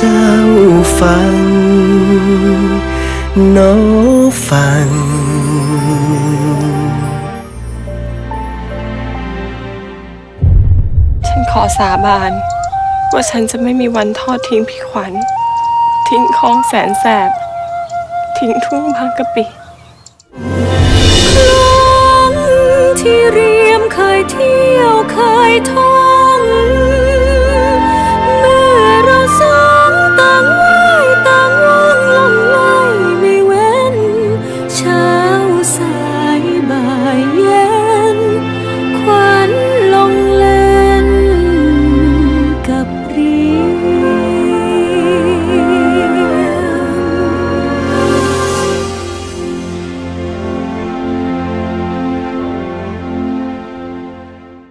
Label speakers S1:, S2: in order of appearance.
S1: จ้าฟังน้อฟัง
S2: ฉันขอสาบาน ว่าฉันจะไม่มีวันทอดทิ้งพี่ขวัญ ทิ้งคลองแสนแสบ ทิ้งทุ่งบางกะปิคลอง
S3: ที่เรียมเคยเที่ยวเคยท่อง